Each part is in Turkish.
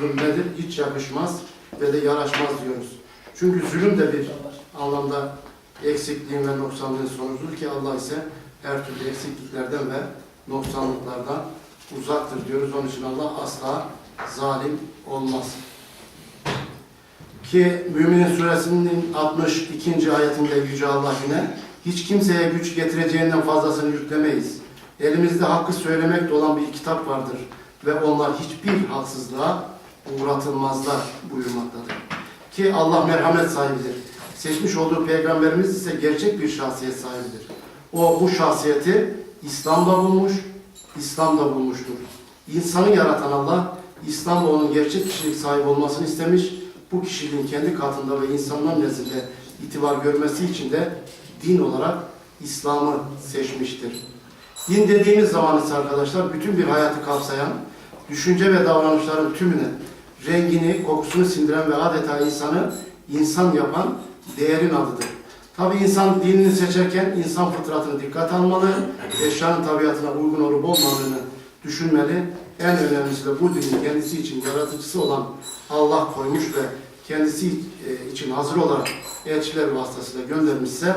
zulüm nedir? Hiç yakışmaz ve de yaraşmaz diyoruz. Çünkü zulüm de bir anlamda eksikliğin ve noksanlığın sonucudur ki Allah ise her türlü eksikliklerden ve noksanlıklardan uzaktır diyoruz. Onun için Allah asla zalim olmaz. Ki Müminin suresinin 62. ayetinde Yüce Allah yine hiç kimseye güç getireceğinden fazlasını yüklemeyiz. Elimizde hakkı söylemekte olan bir kitap vardır ve onlar hiçbir haksızlığa uğratılmazlar buyurmaktadır. Ki Allah merhamet sahibidir. Seçmiş olduğu peygamberimiz ise gerçek bir şahsiyet sahibidir. O bu şahsiyeti İslam'da bulmuş, İslam'da bulmuştur. İnsanı yaratan Allah, İslam'da onun gerçek kişilik sahibi olmasını istemiş. Bu kişiliğin kendi katında ve insanlar nezdinde itibar görmesi için de din olarak İslam'ı seçmiştir. Din dediğimiz zaman ise arkadaşlar bütün bir hayatı kapsayan, düşünce ve davranışların tümüne, rengini, kokusunu sindiren ve adeta insanı insan yapan değerin adıdır. Tabi insan dinini seçerken insan fıtratını dikkate almalı, eşyanın tabiatına uygun olup olmadığını düşünmeli. En önemlisi de bu dinin kendisi için yaratıcısı olan Allah koymuş ve kendisi e, için hazır olarak elçiler vasıtasıyla göndermişse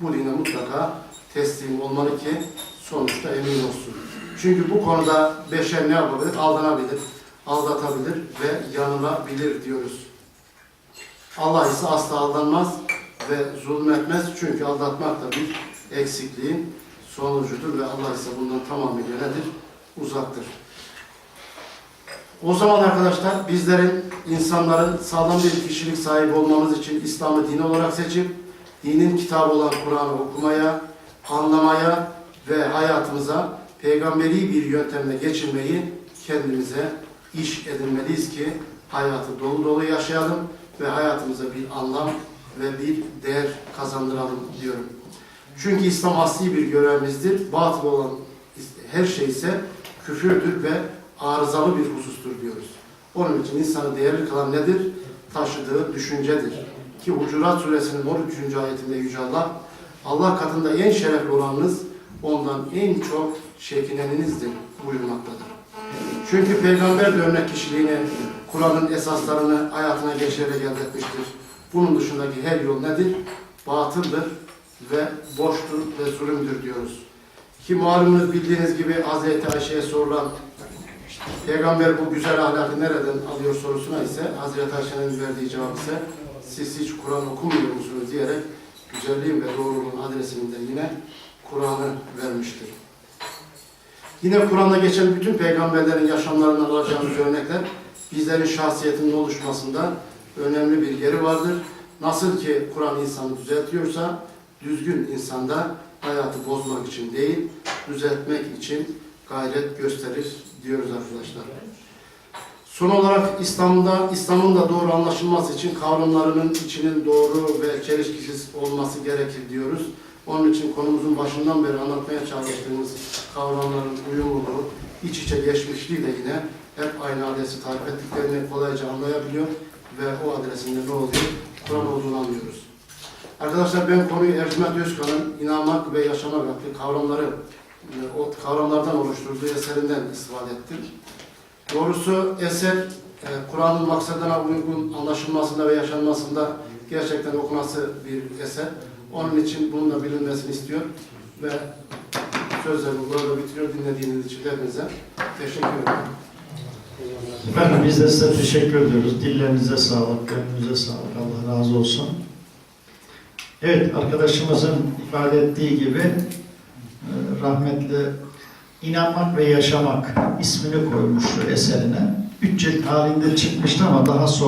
bu dine mutlaka teslim olmalı ki sonuçta emin olsun. Çünkü bu konuda beşer ne yapabilir? Aldanabilir, aldatabilir ve yanılabilir diyoruz. Allah ise asla aldanmaz ve zulmetmez. Çünkü aldatmak da bir eksikliğin sonucudur ve Allah ise bundan tamamıyla nedir? Uzaktır. O zaman arkadaşlar bizlerin, insanların sağlam bir kişilik sahibi olmamız için İslam'ı din olarak seçip dinin kitabı olan Kur'an'ı okumaya, anlamaya ve hayatımıza peygamberi bir yöntemle geçirmeyi kendimize iş edinmeliyiz ki hayatı dolu dolu yaşayalım ve hayatımıza bir anlam ve bir değer kazandıralım diyorum. Çünkü İslam asli bir görevimizdir. Batıl olan her şey ise küfürdür ve arızalı bir husustur diyoruz. Onun için insanı değerli kılan nedir? Taşıdığı düşüncedir. Ki Hucurat suresinin 13. ayetinde Yüce Allah, Allah katında en şerefli olanınız ondan en çok çekineninizdir buyurmaktadır. Çünkü peygamber de örnek kişiliğini, Kur'an'ın esaslarını hayatına geçirerek elde etmiştir. Bunun dışındaki her yol nedir? Batıldır ve boştur ve zulümdür diyoruz. Ki malumunuz bildiğiniz gibi Hz. Ayşe'ye sorulan Peygamber bu güzel ahlakı nereden alıyor sorusuna ise Hazreti Ayşe'nin verdiği cevap ise siz hiç Kur'an okumuyor musunuz diyerek güzelliğin ve doğruluğun adresini de yine Kur'an'ı vermiştir. Yine Kur'an'da geçen bütün peygamberlerin yaşamlarından alacağımız örnekler bizlerin şahsiyetinin oluşmasında önemli bir yeri vardır. Nasıl ki Kur'an insanı düzeltiyorsa düzgün insanda hayatı bozmak için değil, düzeltmek için gayret gösterir diyoruz arkadaşlar. Son olarak İslam'da İslam'ın da doğru anlaşılması için kavramlarının içinin doğru ve çelişkisiz olması gerekir diyoruz. Onun için konumuzun başından beri anlatmaya çalıştığımız kavramların uyumluluğu, iç içe geçmişliği de yine hep aynı adresi takip ettiklerini kolayca anlayabiliyor ve o adresinde ne oluyor? Kur'an olduğunu anlıyoruz. Arkadaşlar ben konuyu Ercüment Özkan'ın inanmak ve yaşamak adlı kavramları o kavramlardan oluşturduğu eserinden istifade ettim. Doğrusu eser e, Kur'an'ın maksadına uygun anlaşılmasında ve yaşanmasında gerçekten okunması bir eser. Onun için bunun da bilinmesini istiyor ve sözlerimi burada bitiriyor. Dinlediğiniz için hepinize teşekkür ederim. Efendim biz de size teşekkür ediyoruz. Dillerinize sağlık, gönlünüze sağlık. Allah razı olsun. Evet, arkadaşımızın ifade ettiği gibi e, rahmetli İnanmak ve Yaşamak ismini koymuş eserine. Üç cilt halinde çıkmıştı ama daha sonra